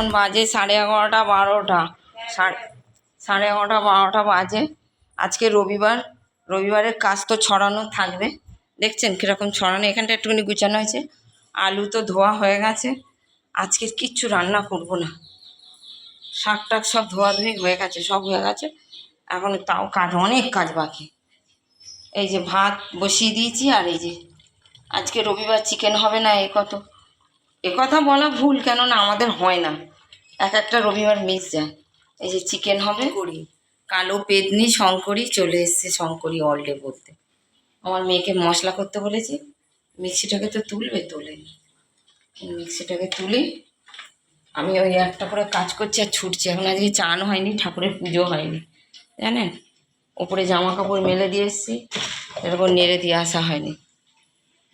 এখন বাজে সাড়ে এগারোটা বারোটা। সাড়ে এগারোটা বারোটা বাজে। আজকে রবিবার, রবিবারের কাজ তো ছড়ানো থাকবে। দেখছেন কীরকম ছড়ানো, এখানটা একটুখানি গুছানো হয়েছে। আলু তো ধোয়া হয়ে গেছে। আজকে কিচ্ছু রান্না করব না। শাক টাক সব ধোয়াধুয়ি হয়ে গেছে, সব হয়ে গেছে। এখন তাও কাজ, অনেক কাজ বাকি। এই যে ভাত বসিয়ে দিয়েছি আর এই যে আজকে রবিবার চিকেন হবে না, এ কত। কথা বলা ভুল কেননা আমাদের হয় না। এক একটা রবিবার মিস যায়। এই যে চিকেন হবে করি কালো পেদনি শঙ্করী চলে এসছে শঙ্করী অলডে বলতে। আমার মেয়েকে মশলা করতে বলেছি মিক্সিটাকে তো তুলবে তোলে। মিক্সিটাকে তুলি আমি ওই একটা করে কাজ করছি আর ছুটছি। এখন আজকে চান হয়নি ঠাকুরের পুজো হয়নি। জানেন? ওপরে জামা কাপড় মেলে দিয়ে এসেছি এরকম নেড়ে দিয়ে আসা হয়নি।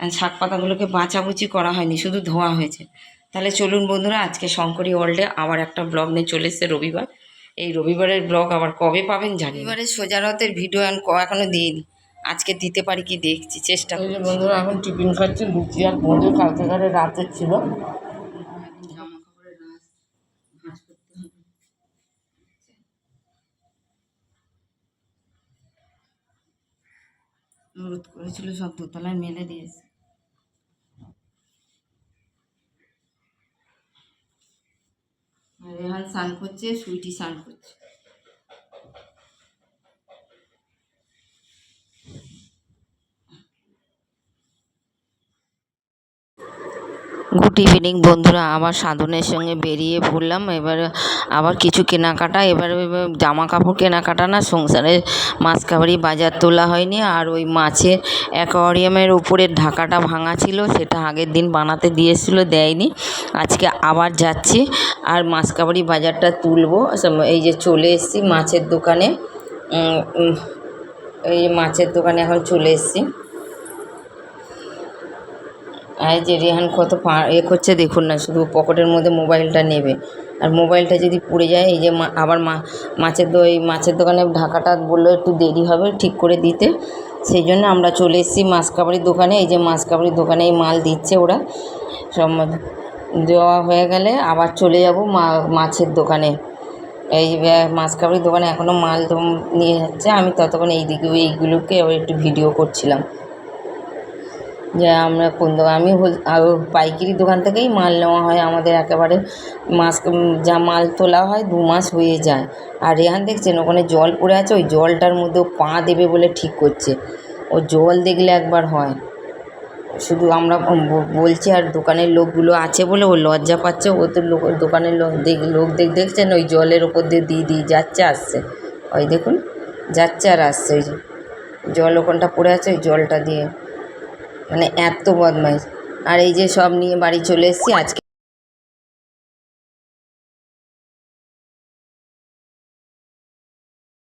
আর শাক পাতাগুলোকে বাঁচাবুচি করা হয়নি শুধু ধোয়া হয়েছে। তাহলে চলুন বন্ধুরা আজকে শঙ্করী ওয়ার্ল্ডে আবার একটা ব্লগ নিয়ে চলে এসছে রবিবার। এই রবিবারের ব্লগ আবার কবে পাবেন জানি রবিবারের সোজারতের ভিডিও আমি ক- এখনও দিইনি। আজকে দিতে পারি কি দেখছি চেষ্টা করি বন্ধুরা এখন টিফিন খাচ্ছে লুচি আর পনির কালকে কালে রাতের ছিল। অনুরোধ করেছিল সব দোতলায় মেলে দিয়েছে আর রেহান স্নান করছে সুইটি স্নান করছে গুড ইভিনিং বন্ধুরা। আবার সাধনের সঙ্গে বেরিয়ে পড়লাম। এবার আবার কিছু কেনাকাটা। এবার জামা কাপড় কেনাকাটা না, সংসারে মাছ কাবারি বাজার তোলা হয়নি। আর ওই মাছের অ্যাকোয়ারিয়ামের উপরের ঢাকাটা ভাঙা ছিল, সেটা আগের দিন বানাতে দিয়েছিল, দেয়নি। আজকে আবার যাচ্ছি আর মাছ কাবারি বাজারটা তুলবো। এই যে চলে এসেছি মাছের দোকানে। এই মাছের দোকানে এখন চলে এসেছি। এই যে রেহান কত এ করছে দেখুন না, শুধু পকেটের মধ্যে মোবাইলটা নেবে। আর মোবাইলটা যদি পড়ে যায়, এই যে মা- আবার মা, মাছের দো এই মাছের দোকানে ঢাকাটা বলল একটু দেরি হবে ঠিক করে দিতে। সেই জন্য আমরা চলে এসেছি মাছ দোকানে, এই যে মাছ কাবারির দোকানে এই মাল দিচ্ছে ওরা। সব দেওয়া হয়ে গেলে আবার চলে যাব মা, মাছের দোকানে। এই মাছ কাবারির দোকানে এখনও মাল নিয়ে যাচ্ছে, আমি ততক্ষণ এই দিকে এইগুলোকে একটু ভিডিও করছিলাম। যে আমরা কোন দোকান, আমি হোল- আর পাইকারি দোকান থেকেই মাল নেওয়া হয়। আমাদের একেবারে মাস যা মাল তোলা হয় দু মাস হয়ে যায়। আর রেহান দেখছেন, ওখানে জল পড়ে আছে, ওই জলটার মধ্যে পা দেবে বলে ঠিক করছে। ও জল দেখলে একবার হয়। শুধু আমরা বলছি, আর দোকানের লোকগুলো আছে বলে ও লজ্জা পাচ্ছে। ও তো লোক, দোকানের লোক দেখ লোক দেখ, দেখছেন, ওই জলের ওপর দিয়ে দিয়ে দিয়ে যাচ্ছে, আসছে। ওই দেখুন, যাচ্ছে আর আসছে, ওই জল ওখানটা পড়ে আছে, ওই জলটা দিয়ে। মানে এত বদমাইশ। আর এই যে সব নিয়ে বাড়ি চলে এসেছি আজকে